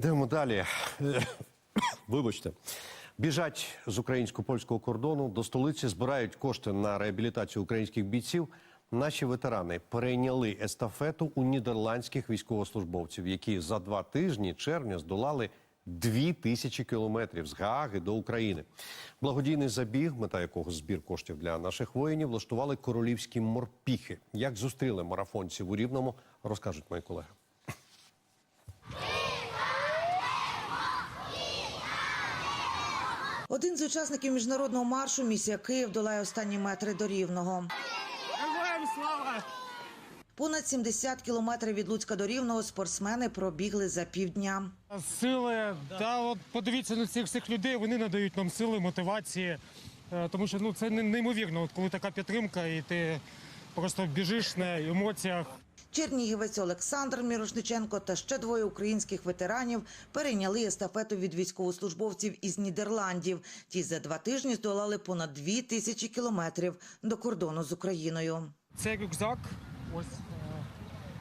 Йдемо далі. Вибачте. Біжать з українсько-польського кордону до столиці, збирають кошти на реабілітацію українських бійців. Наші ветерани перейняли естафету у нідерландських військовослужбовців, які за два тижні червня здолали дві тисячі кілометрів з Гааги до України. Благодійний забіг, мета якого збір коштів для наших воїнів, влаштували королівські морпіхи. Як зустріли марафонців у Рівному, розкажуть мої колеги. Один з учасників міжнародного маршу місія Київ долає останні метри до Рівного. Героям слава! Понад 70 кілометрів від Луцька до Рівного спортсмени пробігли за півдня. Сили, та от подивіться на цих всіх людей, вони надають нам сили, мотивації. Е, Тому що ну це неймовірно, от коли така підтримка, і ти просто біжиш на емоціях. Чернігівець Олександр Мірошниченко та ще двоє українських ветеранів перейняли естафету від військовослужбовців із Нідерландів. Ті за два тижні здолали понад дві тисячі кілометрів до кордону з Україною. Це рюкзак. Ось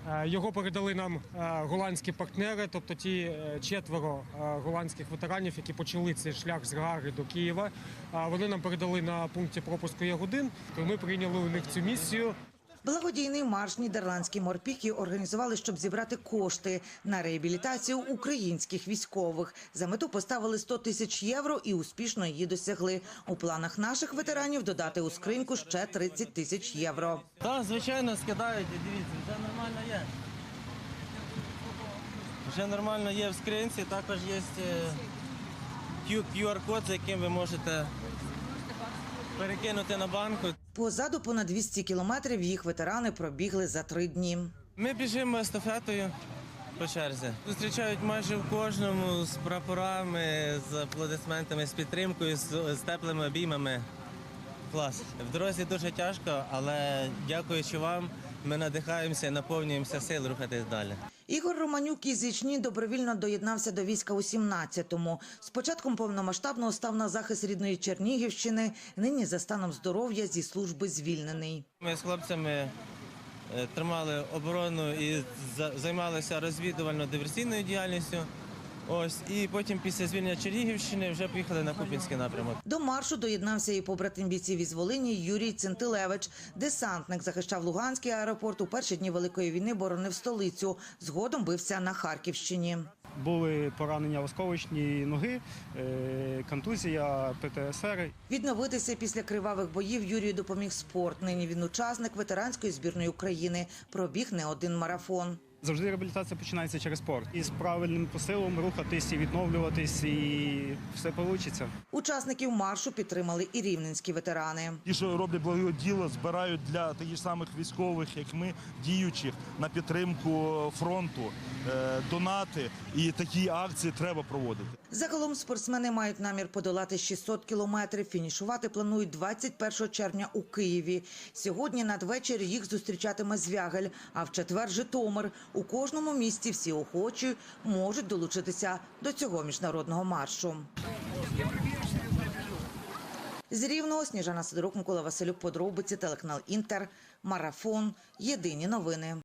е, е, його передали нам е, голландські партнери, тобто ті четверо голландських ветеранів, які почали цей шлях з Гааги до Києва. Вони нам передали на пункті пропуску Ягодин. Ми прийняли у них цю місію. Благодійний марш нідерландські морпіхи організували, щоб зібрати кошти на реабілітацію українських військових. За мету поставили 100 тисяч євро і успішно її досягли. У планах наших ветеранів додати у скриньку ще 30 тисяч євро. Так, звичайно, скидають, дивіться, вже нормально є. Вже нормально є в скринці, також є е, QR-код, за яким ви можете перекинути на банку. Позаду понад 200 кілометрів їх ветерани пробігли за три дні. Ми біжимо естафетою по черзі. Зустрічають майже в кожному з прапорами, з аплодисментами, з підтримкою, з, з теплими обіймами. Клас. В дорозі дуже тяжко, але дякуючи вам, ми надихаємося і наповнюємося сил рухатись далі. Ігор Романюк із Ічні добровільно доєднався до війська у 17-му. З початком повномасштабного став на захист рідної Чернігівщини. Нині за станом здоров'я зі служби звільнений. Ми з хлопцями е, тримали оборону і за- займалися розвідувально-диверсійною діяльністю. Ось і потім після звільнення Чернігівщини вже поїхали на Купінський напрямок. До маршу доєднався і побратим бійців із Волині Юрій Центилевич. Десантник захищав Луганський аеропорт у перші дні Великої війни, боронив столицю. Згодом бився на Харківщині. Були поранення осколочні ноги, е, контузія, ПТСР. Відновитися після кривавих боїв Юрію допоміг спорт. Нині він учасник ветеранської збірної України. Пробіг не один марафон. Завжди реабілітація починається через спорт. І з правильним посилом рухатись і відновлюватись, і все вийде. Учасників маршу підтримали і рівненські ветерани. Ті, що роблять благе діло, збирають для таких самих військових, як ми, діючих на підтримку фронту, е, донати. І такі акції треба проводити. Загалом спортсмени мають намір подолати 600 кілометрів. Фінішувати планують 21 червня у Києві. Сьогодні надвечір їх зустрічатиме Звягель, а в четвер Житомир. У кожному місті всі охочі можуть долучитися до цього міжнародного маршу. З Рівного Сніжана Сидорук, Микола Василюк, подробиці, телеканал Інтер, Марафон, Єдині новини.